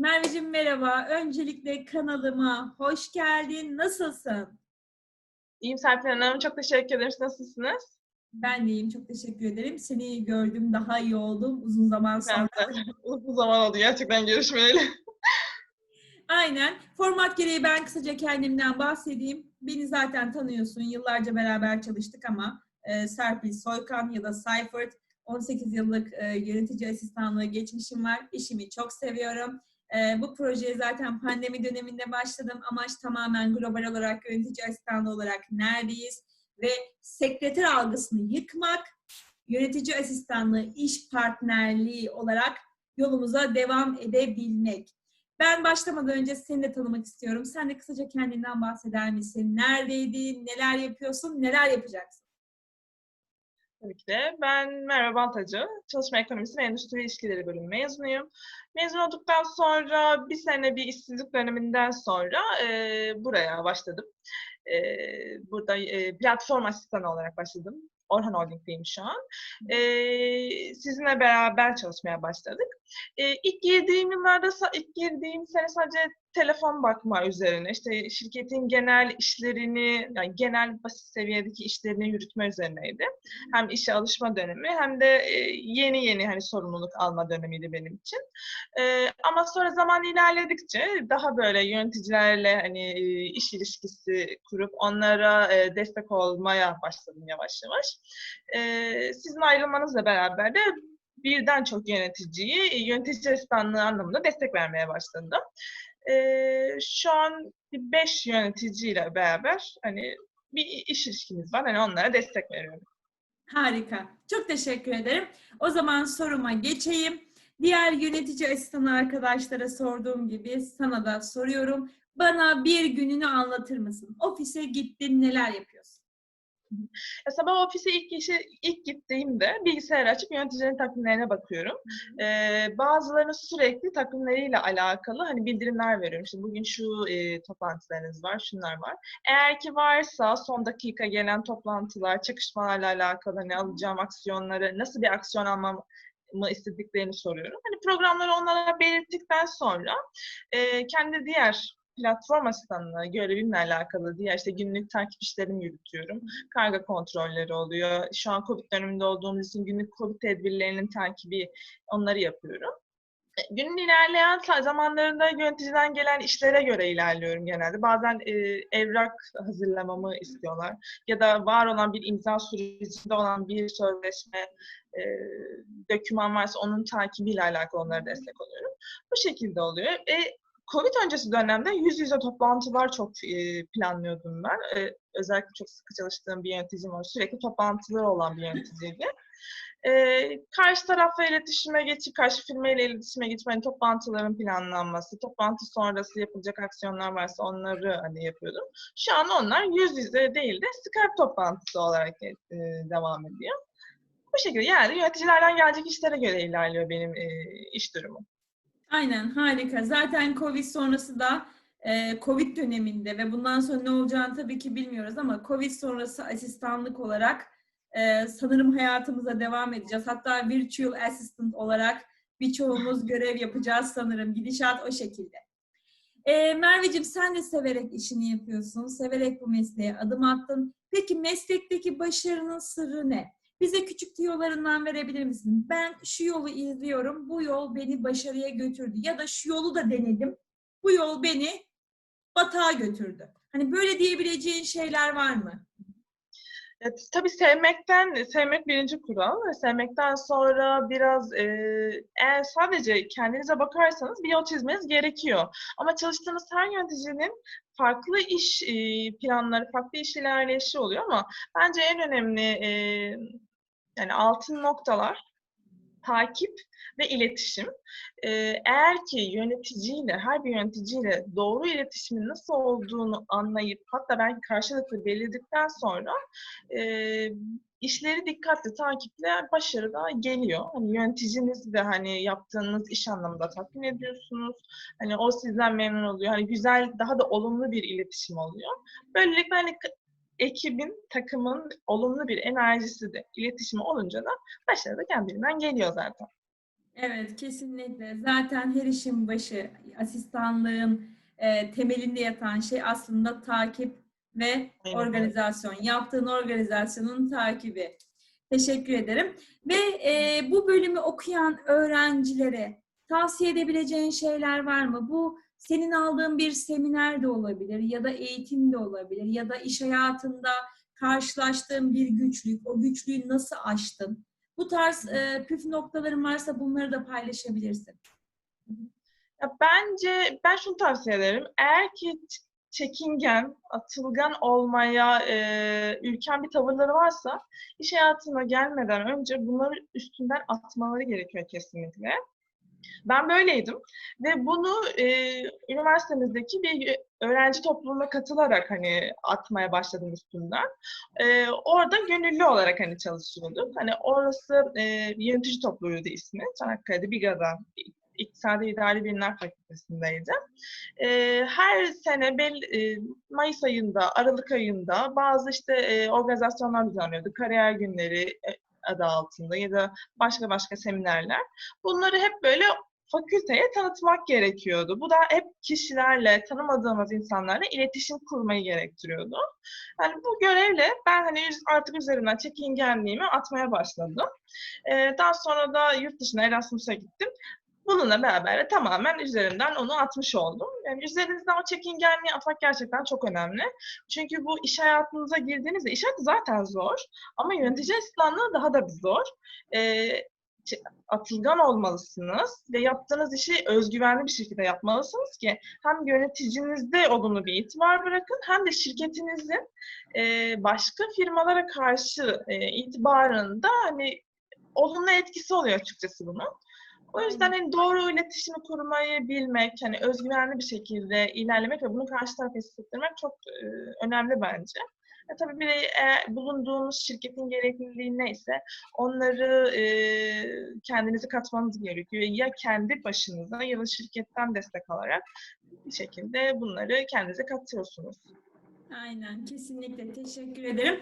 Merveciğim merhaba. Öncelikle kanalıma hoş geldin. Nasılsın? İyiyim Serpil Hanım. Çok teşekkür ederim. Siz Nasılsınız? Ben de iyiyim. Çok teşekkür ederim. Seni gördüm. Daha iyi oldum. Uzun zaman sonra. Uzun zaman oldu gerçekten görüşmeyeli. Aynen. Format gereği ben kısaca kendimden bahsedeyim. Beni zaten tanıyorsun. Yıllarca beraber çalıştık ama e, Serpil Soykan ya da Seifert 18 yıllık e, yönetici asistanlığı geçmişim var. İşimi çok seviyorum. E, bu projeye zaten pandemi döneminde başladım. Amaç tamamen global olarak yönetici asistanlığı olarak neredeyiz ve sekreter algısını yıkmak, yönetici asistanlığı iş partnerliği olarak yolumuza devam edebilmek. Ben başlamadan önce seni de tanımak istiyorum. Sen de kısaca kendinden bahseder misin? Neredeydin, neler yapıyorsun, neler yapacaksın? Tabii ki de. Ben Merve Baltacı. Çalışma Ekonomisi ve Endüstri İlişkileri bölümü mezunuyum. Mezun olduktan sonra bir sene bir işsizlik döneminden sonra e, buraya başladım. E, burada e, platform asistanı olarak başladım. Orhan Holding'deyim şu an. E, sizinle beraber çalışmaya başladık. E, ilk girdiğim yıllarda, ilk girdiğim sene sadece telefon bakma üzerine, işte şirketin genel işlerini, yani genel basit seviyedeki işlerini yürütme üzerineydi. Hem işe alışma dönemi hem de yeni yeni hani sorumluluk alma dönemiydi benim için. Ama sonra zaman ilerledikçe daha böyle yöneticilerle hani iş ilişkisi kurup onlara destek olmaya başladım yavaş yavaş. Sizin ayrılmanızla beraber de birden çok yöneticiyi yönetici asistanlığı anlamında destek vermeye başladım e, şu an bir beş yöneticiyle beraber hani bir iş ilişkimiz var. Hani onlara destek veriyorum. Harika. Çok teşekkür ederim. O zaman soruma geçeyim. Diğer yönetici asistanı arkadaşlara sorduğum gibi sana da soruyorum. Bana bir gününü anlatır mısın? Ofise gittin neler yapıyorsun? Ya sabah ofise ilk işe ilk gittiğimde bilgisayar açıp yöneticilerin takvimlerine bakıyorum. Ee, bazılarının sürekli takvimleriyle alakalı hani bildirimler veriyorum. İşte bugün şu e, toplantılarınız var, şunlar var. Eğer ki varsa son dakika gelen toplantılar, çakışmalarla alakalı ne alacağım aksiyonları, nasıl bir aksiyon almam mı istediklerini soruyorum. Hani programları onlara belirttikten sonra e, kendi diğer platform asistanlığı görevimle alakalı diye işte günlük takip işlerimi yürütüyorum. Karga kontrolleri oluyor. Şu an COVID döneminde olduğumuz için günlük COVID tedbirlerinin takibi onları yapıyorum. E, günün ilerleyen zamanlarında yöneticiden gelen işlere göre ilerliyorum genelde. Bazen e, evrak hazırlamamı istiyorlar ya da var olan bir imza sürecinde olan bir sözleşme, e, döküman varsa onun takibiyle alakalı onlara destek oluyorum. Bu şekilde oluyor. E, Covid öncesi dönemde yüz yüze toplantılar çok e, planlıyordum ben. E, özellikle çok sıkı çalıştığım bir yöneticim var. Sürekli toplantıları olan bir yöneticiydi. E, karşı tarafla iletişime geçip, karşı firmayla iletişime geçip hani toplantıların planlanması, toplantı sonrası yapılacak aksiyonlar varsa onları hani yapıyordum. Şu an onlar yüz yüze değil de Skype toplantısı olarak e, devam ediyor. Bu şekilde yani yöneticilerden gelecek işlere göre ilerliyor benim e, iş durumum. Aynen harika. Zaten Covid sonrası da e, Covid döneminde ve bundan sonra ne olacağını tabii ki bilmiyoruz ama Covid sonrası asistanlık olarak e, sanırım hayatımıza devam edeceğiz. Hatta virtual assistant olarak birçoğumuz görev yapacağız sanırım. Gidişat o şekilde. E, Merveciğim sen de severek işini yapıyorsun. Severek bu mesleğe adım attın. Peki meslekteki başarının sırrı ne? Bize küçük tiyolarından verebilir misin? Ben şu yolu izliyorum, bu yol beni başarıya götürdü. Ya da şu yolu da denedim, bu yol beni batağa götürdü. Hani böyle diyebileceğin şeyler var mı? Evet, tabii sevmekten, sevmek birinci kural. Sevmekten sonra biraz e, eğer sadece kendinize bakarsanız bir yol çizmeniz gerekiyor. Ama çalıştığınız her yöneticinin farklı iş e, planları, farklı iş ilerleyişi oluyor ama bence en önemli e, yani altın noktalar takip ve iletişim. Eğer ki yöneticiyle, her bir yöneticiyle doğru iletişimin nasıl olduğunu anlayıp hatta belki karşılıklı belirledikten sonra e, işleri dikkatli takiple başarı da geliyor. Hani yöneticiniz de hani yaptığınız iş anlamında tatmin ediyorsunuz. Hani o sizden memnun oluyor. Hani güzel, daha da olumlu bir iletişim oluyor. Böylelikle hani ekibin, takımın olumlu bir enerjisi de, iletişimi olunca da başarı da kendiliğinden geliyor zaten. Evet, kesinlikle. Zaten her işin başı, asistanlığın e, temelinde yatan şey aslında takip ve Aynen. organizasyon. Yaptığın organizasyonun takibi. Teşekkür ederim. Ve e, bu bölümü okuyan öğrencilere tavsiye edebileceğin şeyler var mı? Bu senin aldığın bir seminer de olabilir ya da eğitim de olabilir ya da iş hayatında karşılaştığın bir güçlük, o güçlüğü nasıl aştın? Bu tarz e, püf noktaların varsa bunları da paylaşabilirsin. Ya bence ben şunu tavsiye ederim. Eğer ki çekingen, atılgan olmaya e, ülken bir tavırları varsa iş hayatına gelmeden önce bunları üstünden atmaları gerekiyor kesinlikle. Ben böyleydim ve bunu e, üniversitemizdeki bir öğrenci topluluğuna katılarak hani atmaya başladım üstünden. E, orada gönüllü olarak hani çalışıyordum. Hani orası e, yönetici topluluğuydu ismi. Çanakkale'de Biga'da İktisadi İdari Bilimler Fakültesindeydi. E, her sene bel, e, Mayıs ayında, Aralık ayında bazı işte e, organizasyonlar düzenliyordu. Kariyer günleri e, adı altında ya da başka başka seminerler. Bunları hep böyle fakülteye tanıtmak gerekiyordu. Bu da hep kişilerle, tanımadığımız insanlarla iletişim kurmayı gerektiriyordu. Yani bu görevle ben hani artık üzerinden çekingenliğimi atmaya başladım. Ee, daha sonra da yurt dışına Erasmus'a gittim. Bununla beraber de tamamen üzerinden onu atmış oldum. Yani üzerinizden o çekingenliği atmak gerçekten çok önemli. Çünkü bu iş hayatınıza girdiğinizde, iş hayatı zaten zor ama yönetici asistanlığı daha da bir zor. Ee, atılgan olmalısınız ve yaptığınız işi özgüvenli bir şekilde yapmalısınız ki hem yöneticinizde olumlu bir itibar bırakın hem de şirketinizin e, başka firmalara karşı e, itibarında hani olumlu etkisi oluyor açıkçası bunun. O yüzden hani doğru iletişimi kurmayı bilmek, hani özgüvenli bir şekilde ilerlemek ve bunu karşı tarafa hissettirmek çok e, önemli bence. E, tabii bir de eğer bulunduğunuz şirketin gerekliliği neyse onları e, kendinizi katmanız gerekiyor. Ya kendi başınıza ya da şirketten destek alarak bir şekilde bunları kendinize katıyorsunuz. Aynen, kesinlikle teşekkür ederim.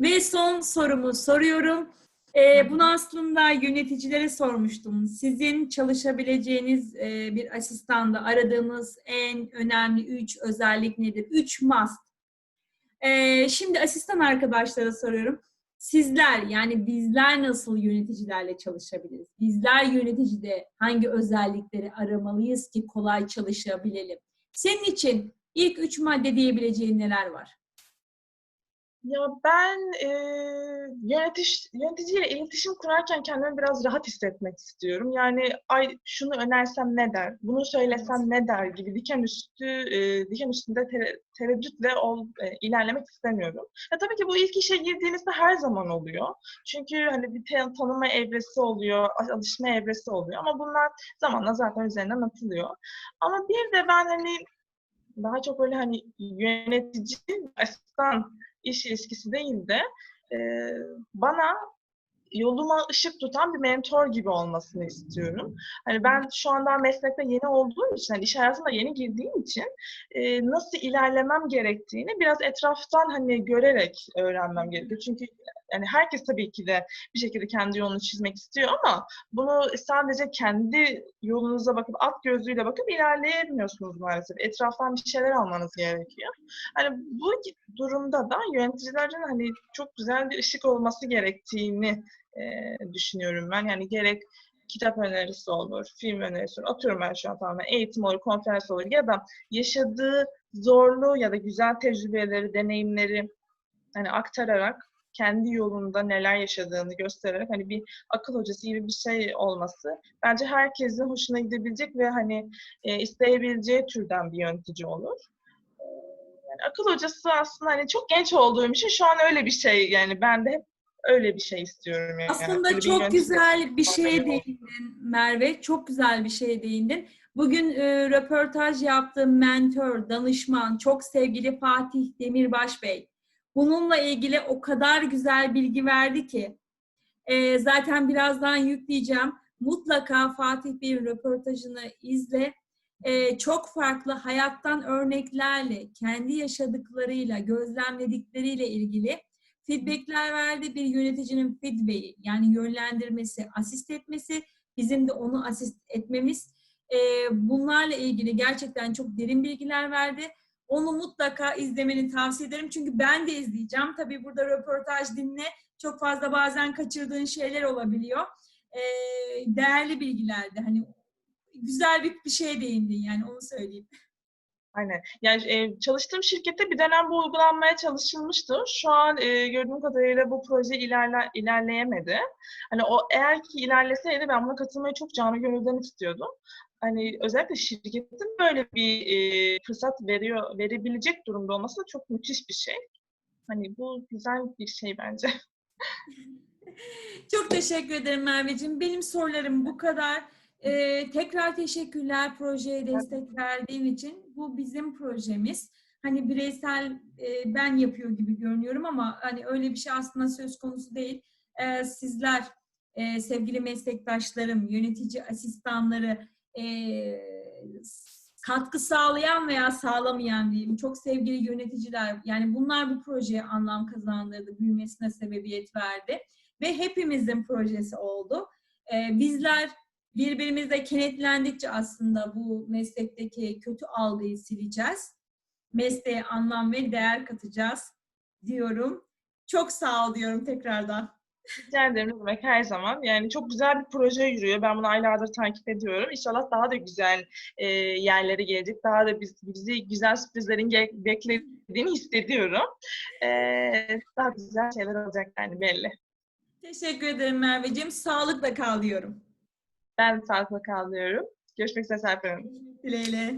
Ve son sorumu soruyorum. Ee, bunu aslında yöneticilere sormuştum. Sizin çalışabileceğiniz e, bir asistanda aradığınız en önemli üç özellik nedir? Üç must. Ee, şimdi asistan arkadaşlara soruyorum. Sizler yani bizler nasıl yöneticilerle çalışabiliriz? Bizler yöneticide hangi özellikleri aramalıyız ki kolay çalışabilelim? Senin için ilk üç madde diyebileceğin neler var? Ya ben e, yönetiş, yöneticiyle iletişim kurarken kendimi biraz rahat hissetmek istiyorum. Yani ay şunu önersem ne der, bunu söylesem ne der gibi diken üstü e, diken üstünde tere- tereddütle ol, e, ilerlemek istemiyorum. Ya tabii ki bu ilk işe girdiğinizde her zaman oluyor. Çünkü hani bir tan- tanıma evresi oluyor, al- alışma evresi oluyor ama bunlar zamanla zaten üzerinden atılıyor. Ama bir de ben hani daha çok öyle hani yönetici, asistan iş ilişkisi değil de e, bana yoluma ışık tutan bir mentor gibi olmasını istiyorum. Hani ben şu anda meslekte yeni olduğum için, hani iş hayatına yeni girdiğim için e, nasıl ilerlemem gerektiğini biraz etraftan hani görerek öğrenmem gerekiyor. Çünkü yani herkes tabii ki de bir şekilde kendi yolunu çizmek istiyor ama bunu sadece kendi yolunuza bakıp at gözlüğüyle bakıp ilerleyemiyorsunuz maalesef. Etraftan bir şeyler almanız gerekiyor. Hani bu durumda da yöneticilerin hani çok güzel bir ışık olması gerektiğini e, düşünüyorum ben. Yani gerek kitap önerisi olur, film önerisi olur. Atıyorum ben şu an tamamen eğitim olur, konferans olur ya da yaşadığı zorluğu ya da güzel tecrübeleri, deneyimleri hani aktararak kendi yolunda neler yaşadığını göstererek hani bir akıl hocası gibi bir şey olması bence herkesin hoşuna gidebilecek ve hani e, isteyebileceği türden bir yönetici olur. E, Yani akıl hocası aslında hani çok genç olduğum için şu an öyle bir şey yani ben de hep öyle bir şey istiyorum yani. Aslında bir çok yönetici güzel bir şeye değindin Merve. Çok güzel bir şeye değindin. Bugün e, röportaj yaptığım mentor, danışman, çok sevgili Fatih Demirbaş Bey. Bununla ilgili o kadar güzel bilgi verdi ki. E, zaten birazdan yükleyeceğim. Mutlaka Fatih Bey'in röportajını izle. E, çok farklı hayattan örneklerle, kendi yaşadıklarıyla, gözlemledikleriyle ilgili feedbackler verdi. Bir yöneticinin feedback'i yani yönlendirmesi, asist etmesi bizim de onu asist etmemiz. E, bunlarla ilgili gerçekten çok derin bilgiler verdi. Onu mutlaka izlemeni tavsiye ederim. Çünkü ben de izleyeceğim. Tabii burada röportaj dinle. Çok fazla bazen kaçırdığın şeyler olabiliyor. E, değerli bilgilerdi. Hani güzel bir, bir şeye değindin yani onu söyleyeyim. Aynen. Yani e, çalıştığım şirkette bir dönem bu uygulanmaya çalışılmıştı. Şu an e, gördüğüm kadarıyla bu proje ilerle, ilerleyemedi. Hani o eğer ki ilerleseydi ben buna katılmayı çok canı gönülden istiyordum. Hani özellikle şirketin böyle bir e, fırsat veriyor, verebilecek durumda olması da çok müthiş bir şey. Hani bu güzel bir şey bence. Çok teşekkür ederim Merveciğim. Benim sorularım bu kadar. Ee, tekrar teşekkürler projeye destek verdiğin için. Bu bizim projemiz. Hani bireysel e, ben yapıyor gibi görünüyorum ama hani öyle bir şey aslında söz konusu değil. Ee, sizler e, sevgili meslektaşlarım, yönetici asistanları e, katkı sağlayan veya sağlamayan diyeyim çok sevgili yöneticiler yani bunlar bu projeye anlam kazandırdı, büyümesine sebebiyet verdi ve hepimizin projesi oldu. Ee, bizler birbirimizle kenetlendikçe aslında bu meslekteki kötü algıyı sileceğiz. Mesleğe anlam ve değer katacağız diyorum. Çok sağ ol diyorum tekrardan. Rica ederim demek her zaman. Yani çok güzel bir proje yürüyor. Ben bunu aylardır takip ediyorum. İnşallah daha da güzel e, yerlere gelecek. Daha da biz, bizi güzel sürprizlerin beklediğini hissediyorum. E, daha güzel şeyler olacak yani belli. Teşekkür ederim Merveciğim. Sağlıkla kal diyorum. Ben de sağlıkla kalıyorum. Görüşmek üzere Serpil Hanım. Dileğiyle.